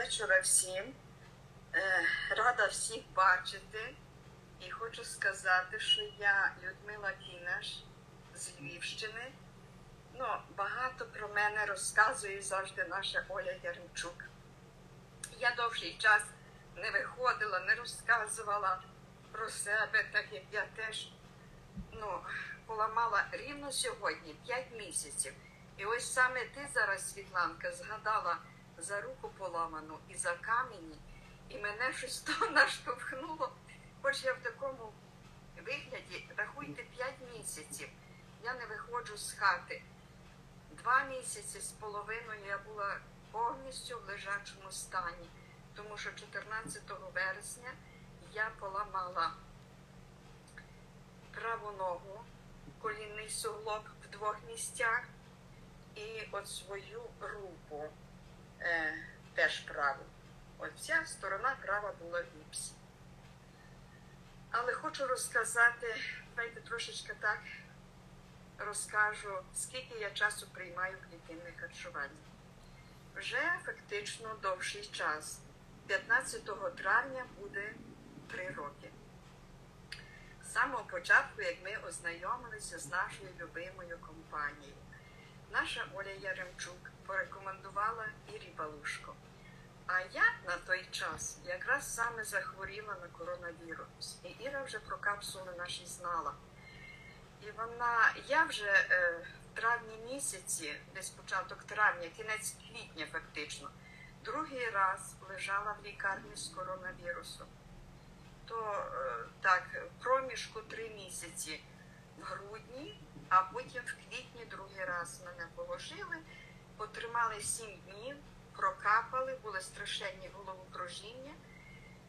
вечора всім. Е, Рада всіх бачити. І хочу сказати, що я Людмила Кінаш з Львівщини. Ну, багато про мене розказує завжди наша Оля Яремчук. Я довший час не виходила, не розказувала про себе, так як я теж ну, поламала рівно сьогодні 5 місяців. І ось саме ти зараз, Світланка, згадала за руку поламану і за камені, і мене щось то наштовхнуло. Хоч я в такому вигляді, рахуйте 5 місяців. Я не виходжу з хати. Два місяці з половиною я була повністю в лежачому стані, тому що 14 вересня я поламала праву ногу, колінний суглоб в двох місцях і от свою руку е, теж праву. От вся сторона права була в гіпсі. Але хочу розказати, давайте трошечки так розкажу, скільки я часу приймаю клітинне харчування. Вже фактично довший час. 15 травня буде 3 роки. З самого початку, як ми ознайомилися з нашою любимою компанією, наша Оля Яремчук порекомендувала Ірі Балушко. А я на той час якраз саме захворіла на коронавірус. І Іра вже про капсули наші знала. І вона, я вже е, в травні місяці, десь початок травня, кінець квітня фактично, другий раз лежала в лікарні з коронавірусом. То е, так, проміжку три місяці в грудні, а потім в квітні другий раз мене положили, потримали сім днів, прокапали, були страшенні головокружіння.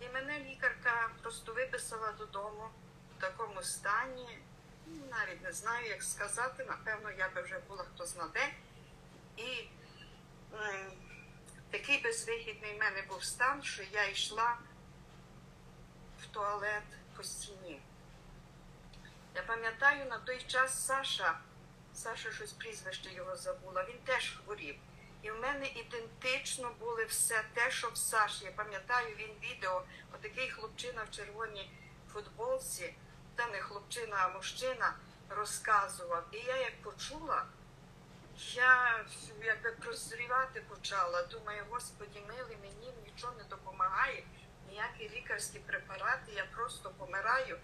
І мене лікарка просто виписала додому в такому стані. Ну, Навіть не знаю, як сказати. Напевно, я би вже була хто знаде. І такий безвихідний в мене був стан, що я йшла в туалет по стіні. Я пам'ятаю, на той час Саша, Саша щось прізвище його забула, він теж хворів. І в мене ідентично були все те, що в Саші. Я пам'ятаю, він відео, отакий хлопчина в червоній футболці, та не хлопчина, а мужчина розказував. І я як почула, я якби прозрівати почала. Думаю, Господі милий, мені нічого не допомагає, ніякі лікарські препарати, я просто помираю.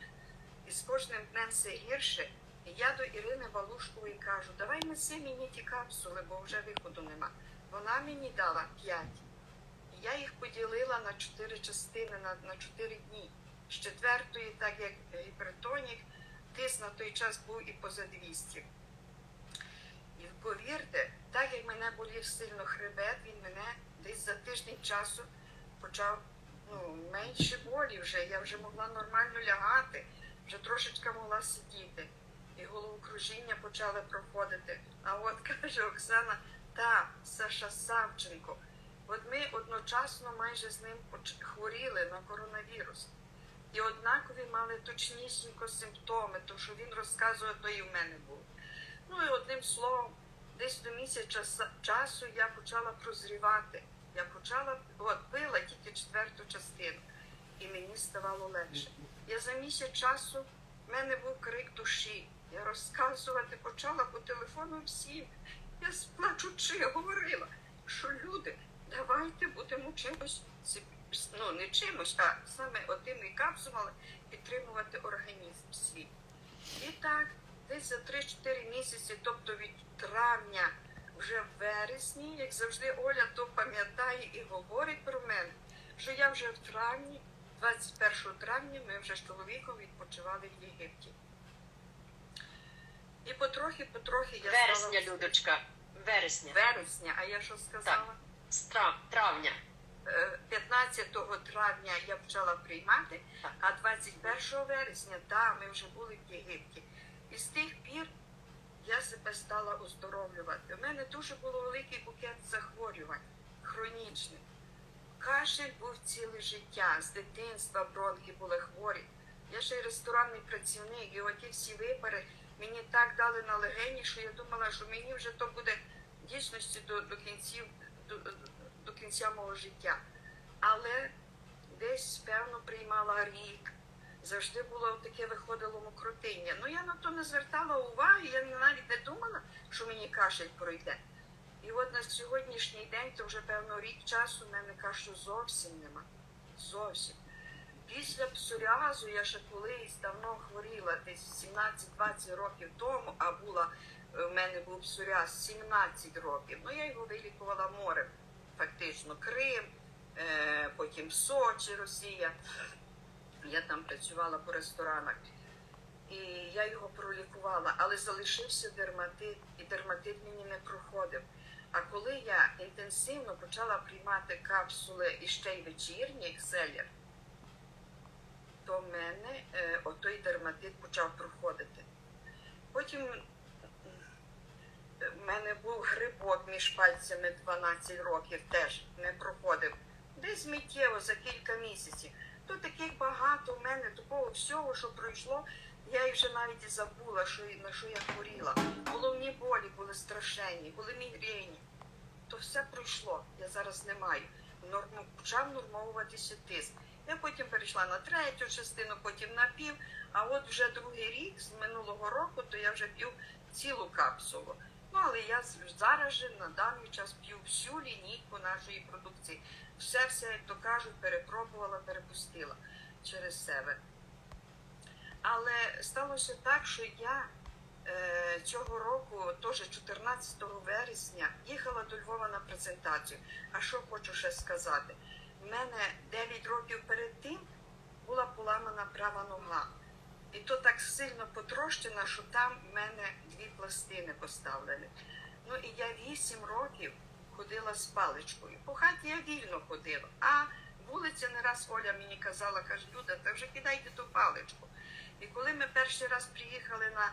І з кожним днем все гірше. Я до Ірини Балушкової кажу, давай неси мені ті капсули, бо вже виходу нема. Вона мені дала п'ять. Я їх поділила на чотири частини, на, на чотири дні. З четвертої, так як гіпертонік, тиск на той час був і поза 200. І повірте, так як мене болів сильно хребет, він мене десь за тиждень часу почав ну, менше болі вже. Я вже могла нормально лягати, вже трошечки могла сидіти. І головокружіння почали проходити. А от каже Оксана, та Саша Савченко. От ми одночасно майже з ним хворіли на коронавірус. І однакові мали точнісінько симптоми, то що він розказує, то і в мене було. Ну і одним словом, десь до місяця часу я почала прозрівати. Я почала, от пила тільки четверту частину, і мені ставало легше. Я за місяць часу в мене був крик душі. Я розказувати почала по телефону всім. Я сплачучи говорила, що люди, давайте будемо чимось, ну не чимось, а саме отими капсулами підтримувати організм свій. І так, десь за 3-4 місяці, тобто від травня, вже в вересні, як завжди, Оля то пам'ятає і говорить про мене, що я вже в травні, 21 травня, ми вже з чоловіком відпочивали в Єгипті. І потрохи, потрохи я Вересня, стала... Людочка. Вересня. Вересня, а я що сказала? З трав- травня. Е, 15 травня я почала приймати, Так. а 21 вересня, да, ми вже були в Єгипті. І з тих пір я себе стала оздоровлювати. У мене дуже було великий букет захворювань, хронічних. Кашель був ціле життя, з дитинства бронхи були хворі. Я ще й ресторанний працівник, і оті всі випари мені так дали на легені, що я думала, що мені вже то буде дійсності до, до кінців, до, до кінця мого життя. Але десь, певно, приймала рік. Завжди було таке виходило мокротиння. Ну я на то не звертала уваги, я навіть не думала, що мені кашель пройде. І от на сьогоднішній день, то вже певно рік часу, в мене кашлю зовсім нема. Зовсім. Після псоріазу я ще колись давно хворіла, десь 17-20 років тому, а була е, в мене був псоріаз 17 років. Ну я його вилікувала морем, фактично Крим, е, потім Сочі, Росія. Я там працювала по ресторанах. І я його пролікувала, але залишився дерматит, і дерматит мені не проходив. А коли я інтенсивно почала приймати капсули і ще й вечірні екселер, то в мене е, отой дерматит почав проходити. Потім в мене був грибок між пальцями 12 років, теж не проходив. Десь миттєво за кілька місяців. То таких багато в мене такого всього, що пройшло, я й вже навіть і забула, що, на що я хворіла. Головні болі були страшенні, були мігрені. То все пройшло, я зараз не маю. Норму, почав нормовуватися тиск. Я потім перейшла на третю частину, потім на пів. А от вже другий рік з минулого року, то я вже п'ю цілу капсулу. Ну, але я зараз же на даний час п'ю всю лінійку нашої продукції. Все, все, як то кажуть, перепробувала, перепустила через себе. Але сталося так, що я е, цього року, теж 14 вересня, їхала до Львова на презентацію. А що хочу ще сказати? В мене 9 років перед тим була поламана права нога. І то так сильно потрощена, що там в мене дві пластини поставлені. Ну і я 8 років ходила з паличкою. По хаті я вільно ходила. А вулиця не раз Оля мені казала, каже, Люда, та вже кидайте ту паличку. І коли ми перший раз приїхали на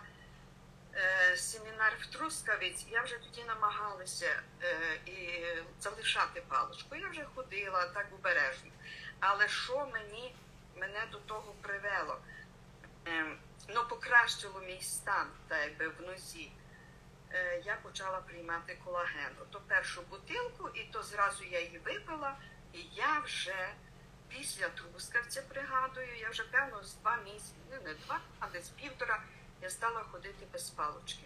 е, семінар в Трускавець, я вже тоді намагалася е, і залишати паличку. Я вже ходила так обережно. Але що мені мене до того привело? Е, ну, покращило мій стан, так якби в нозі. Е, я почала приймати колаген. То першу бутилку, і то зразу я її випила, і я вже після трускавця пригадую, я вже певно з два місяці, ну не два, а десь півтора, я стала ходити без палочки.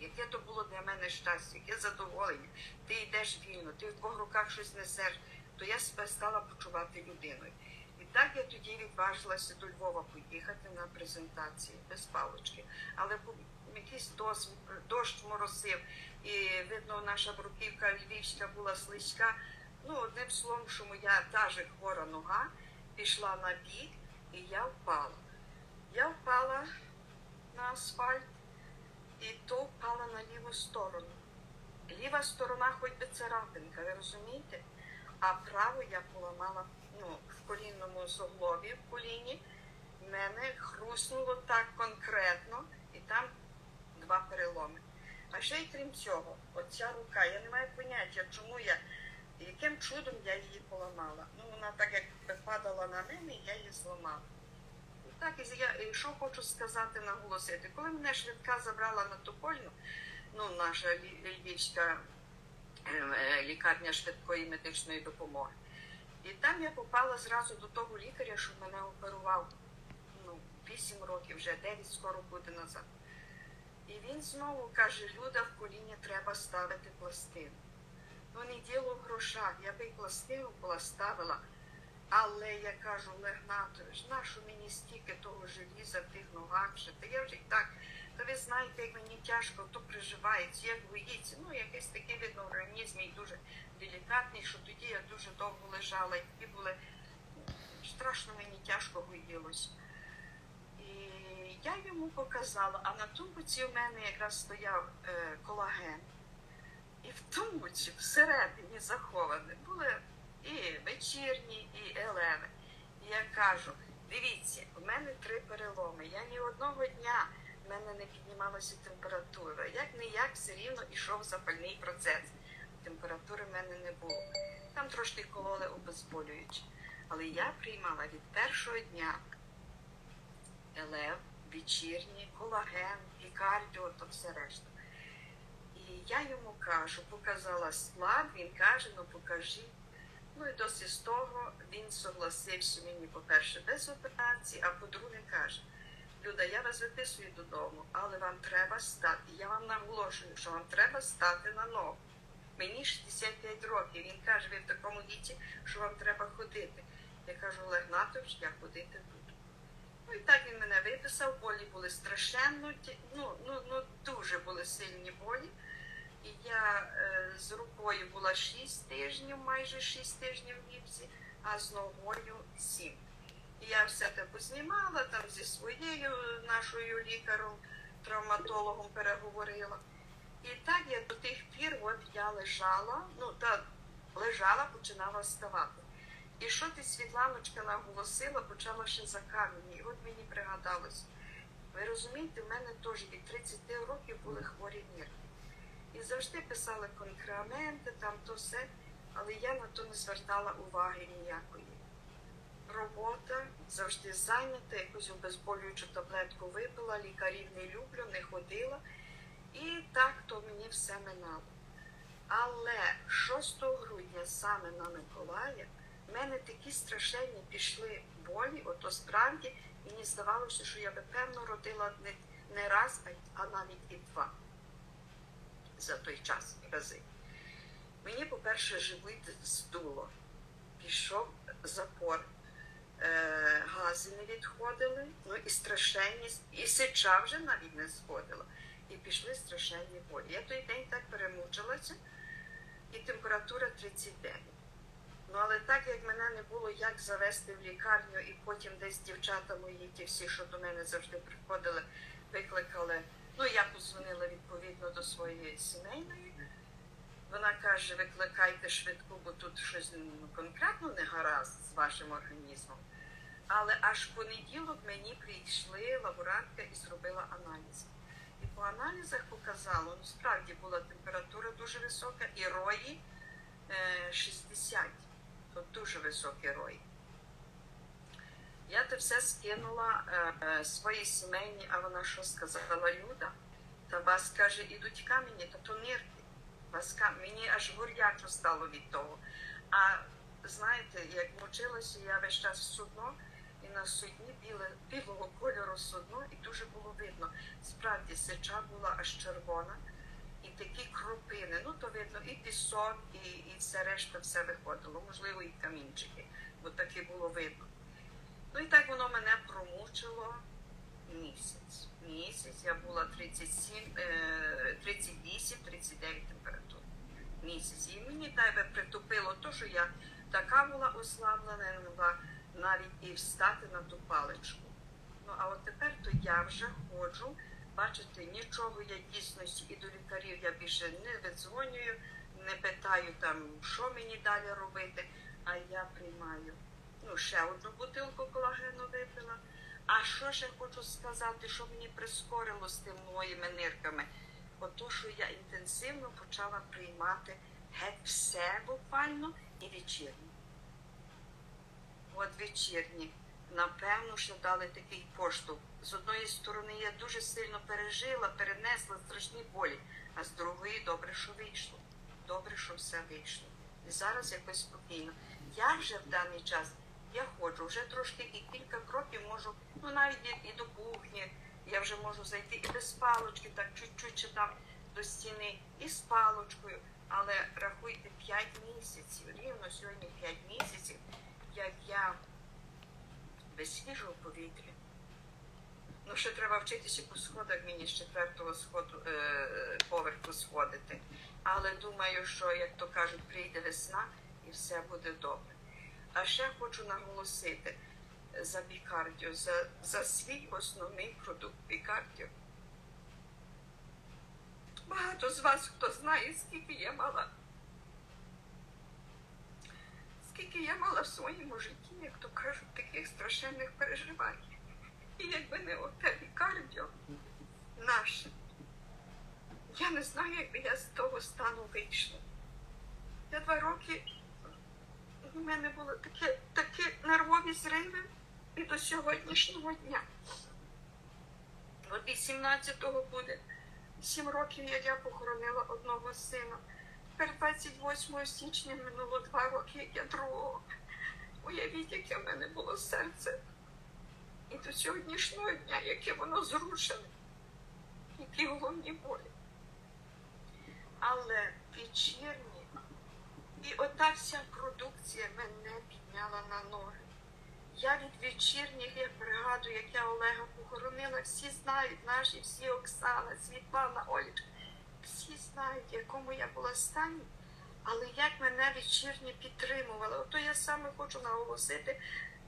Яке то було для мене щастя, яке задоволення. Ти йдеш вільно, ти в двох руках щось несеш, то я себе стала почувати людиною. І так я тоді відважилася до Львова поїхати на презентації без палочки. Але був якийсь дощ, дощ моросив, і видно, наша бруківка львівська була слизька. Ну, одним словом, що моя та же хвора нога пішла на бік, і я впала. Я впала на асфальт, і то впала на ліву сторону. Ліва сторона хоч би царапинка, ви розумієте? А праву я поламала ну, в колінному суглобі в коліні. Мене хруснуло так конкретно, і там два переломи. А ще й крім цього, оця рука, я не маю поняття, чому я, яким чудом я її поламала. Ну, вона так як падала на мене, я її зламала. Так, і що хочу сказати, наголосити. Коли мене швидка забрала на Топольну, ну, наша львівська е, лікарня швидкої медичної допомоги. І там я попала зразу до того лікаря, що мене оперував ну, 8 років, вже 9 скоро буде назад. І він знову каже, Люда, в коліні треба ставити пластину. Ну, не діло в грошах, я би пластину була ставила. Але я кажу, Олег Натович, нащо мені стільки того желіза в тих ногах? Та я вже і так, та ви знаєте, як мені тяжко, то приживається, як боїться. Ну, якийсь такий видно організм і дуже делікатний, що тоді я дуже довго лежала, і тоді були страшно мені тяжко гоїлося. І я йому показала, а на тумбуці у мене якраз стояв е, колаген. І в тумбуці всередині заховані були і вечірні, і елеви. І я кажу, дивіться, у мене три переломи. Я ні одного дня в мене не піднімалася температура. Як не як все рівно йшов запальний процес. Температури в мене не було. Там трошки кололи обезболюючи. Але я приймала від першого дня елев, вечірні, колаген, пікардіо, то все решта. Я йому кажу, показала склад, він каже, ну покажи. Ну і досить з того він согласився мені, по-перше, без операції, а по-друге, каже, Люда, я вас виписую додому, але вам треба стати. Я вам наголошую, що вам треба стати на ногу. Мені 65 років. Він каже, ви в такому віці, що вам треба ходити. Я кажу, Олег Натович, я ходити буду. Ну і так він мене виписав, болі були страшенно, ну, ну, ну дуже були сильні болі. І я е, з рукою була 6 тижнів, майже 6 тижнів в гіпсі, а з ногою 7. І я все те познімала, там зі своєю нашою лікарем, травматологом переговорила. І так я до тих пір от я лежала, ну та лежала, починала вставати. І що ти, Світланочка, наголосила, почала ще за камені. І от мені пригадалось. Ви розумієте, в мене теж від 30 років були хворі нерви. І завжди писали конкременти, там то все, але я на то не звертала уваги ніякої. Робота завжди зайнята, якусь обезболюючу таблетку випила, лікарів не люблю, не ходила. І так то мені все минало. Але 6 грудня саме на Миколая в мене такі страшенні пішли болі, ото справді мені здавалося, що я би певно родила не, не раз, а навіть і два за той час рази. Мені, по-перше, живіт здуло, пішов запор, е, гази не відходили, ну і страшенні, і сича вже навіть не сходила. І пішли страшенні болі. Я той день так перемучилася, і температура 39. Ну, але так як мене не було як завести в лікарню, і потім десь дівчата мої, ті всі, що до мене завжди приходили, викликали. Ну, я своєї сімейної. Вона каже, викликайте швидку, бо тут щось конкретно не гаразд з вашим організмом. Але аж в понеділок мені прийшли лаборантка і зробила аналізи. І по аналізах показало, ну справді була температура дуже висока, і рої е, 60. Тут дуже високі рої. Я те все скинула е, е, своїй сімейній, а вона що сказала Люда? Та вас каже, ідуть камені, та то нирки. Вас кам- Мені аж гур'ячо стало від того. А знаєте, як мучилася я весь час судно, і на судні біле, білого кольору судно, і дуже було видно. Справді сеча була аж червона, і такі крупини. Ну то видно, і пісок, і, і все решта все виходило, можливо, і камінчики, бо таке було видно. Ну і так воно мене промучило місяць. Місяць я була 37, е, 38-39 температур. Місяць. І мені тебе притупило то, що я така була ослаблена, не могла навіть і встати на ту паличку. Ну а от тепер то я вже ходжу. Бачите, нічого я дійсності і до лікарів я більше не видзвонюю, не питаю там, що мені далі робити, а я приймаю ну, ще одну бутилку колагену випила. А що ще хочу сказати, що мені прискорило з тими моїми нирками? Ото, що я інтенсивно почала приймати геть все буквально і вечірні. От вечірні, напевно, що дали такий поштовх. З одної сторони, я дуже сильно пережила, перенесла страшні болі, а з другої добре, що вийшло. Добре, що все вийшло. І зараз якось спокійно. Я вже в даний час я ходжу, вже трошки і кілька кроків можу, ну навіть і, до кухні, я вже можу зайти і без палочки, так чуть-чуть чи там до стіни, і з палочкою. Але рахуйте 5 місяців, рівно сьогодні 5 місяців, як я без свіжого повітря. Ну, ще треба вчитися по сходах мені з четвертого сходу, е, поверху сходити. Але думаю, що, як то кажуть, прийде весна і все буде добре. А ще хочу наголосити за бікардіо, за, за свій основний продукт бікардіо. Багато з вас хто знає, скільки я мала. Скільки я мала в своєму житті, як то кажуть, таких страшенних переживань. І якби не оте бікардіо наше, я не знаю, як би я з того стану вийшла. Я два роки мене були такі, такі нервові зриви і до сьогоднішнього дня. От 18-го буде сім років, як я похоронила одного сина. Тепер 28 січня минуло два роки, як я другого. Уявіть, яке в мене було серце. І до сьогоднішнього дня, яке воно зрушене, які головні болі. Але вечірні і ота вся продукція мене підняла на ноги. Я від вечірніх, я пригадую, як я Олега похоронила, всі знають, наші всі Оксана, Світлана, Олічка, всі знають, якому я була стані, але як мене вечірні підтримували. Ото я саме хочу наголосити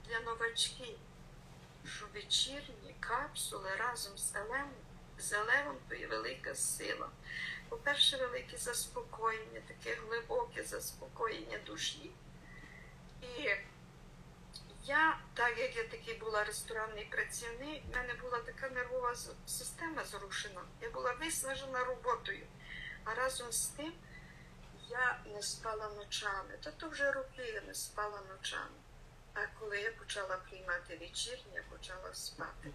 для новачків, що вечірні капсули разом з Елем, з Елевом то є велика сила. По-перше, велике заспокоєння, таке глибоке заспокоєння душі. І я, так як я такий була ресторанний працівник, в мене була така нервова система зрушена. Я була виснажена роботою. А разом з тим я не спала ночами. Та то вже роки я не спала ночами. А коли я почала приймати вечірні, я почала спати.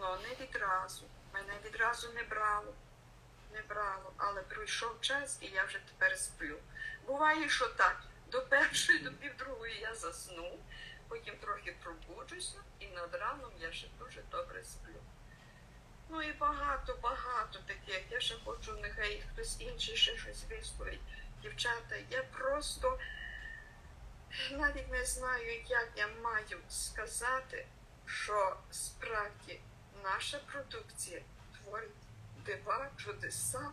Ну не відразу. Мене відразу не брало. Не брало, але пройшов час і я вже тепер сплю. Буває, що так, до першої, до півдругої я засну, потім трохи пробуджуся, і над раном я ще дуже добре сплю. Ну і багато, багато таких. Я ще хочу, нехай хтось інший ще щось висловить. Дівчата, я просто навіть не знаю, як я маю сказати, що справді наша продукція творить дива, чудеса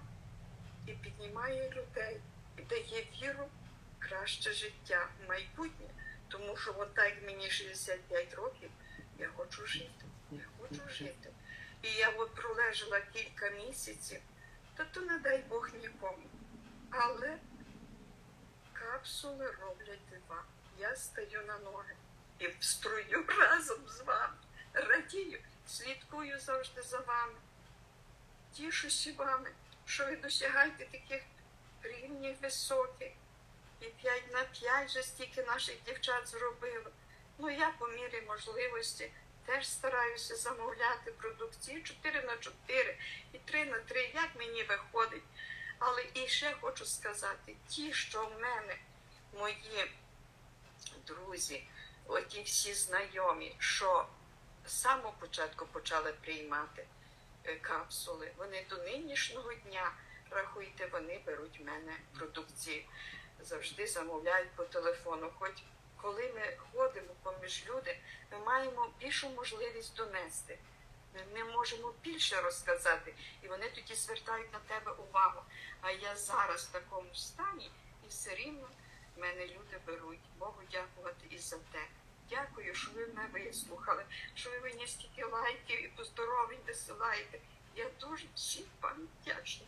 і піднімає людей, і дає віру в краще життя, в майбутнє. Тому що от так мені 65 років, я хочу жити. Я хочу жити. І я от пролежала кілька місяців, та то не дай Бог нікому. Але капсули роблять дива. Я стаю на ноги і струю разом з вами. Радію, слідкую завжди за вами. Тішуся вами, що ви досягаєте таких рівнів високих. І 5 на 5 вже стільки наших дівчат зробило. Ну я по мірі можливості теж стараюся замовляти продукцію 4 на 4 і 3 на 3, як мені виходить. Але і ще хочу сказати, ті, що в мене, мої друзі, оті всі знайомі, що з самого початку почали приймати капсули, вони до нинішнього дня, рахуйте, вони беруть в мене продукцію, завжди замовляють по телефону. Хоч коли ми ходимо поміж люди, ми маємо більшу можливість донести. Ми можемо більше розказати, і вони тоді звертають на тебе увагу. А я зараз в такому стані, і все рівно мене люди беруть. Богу дякувати і за те. Дякую, що ви мене вислухали, що ви мені стільки лайків і поздоровень досилаєте. Я дуже всім вам вдячна.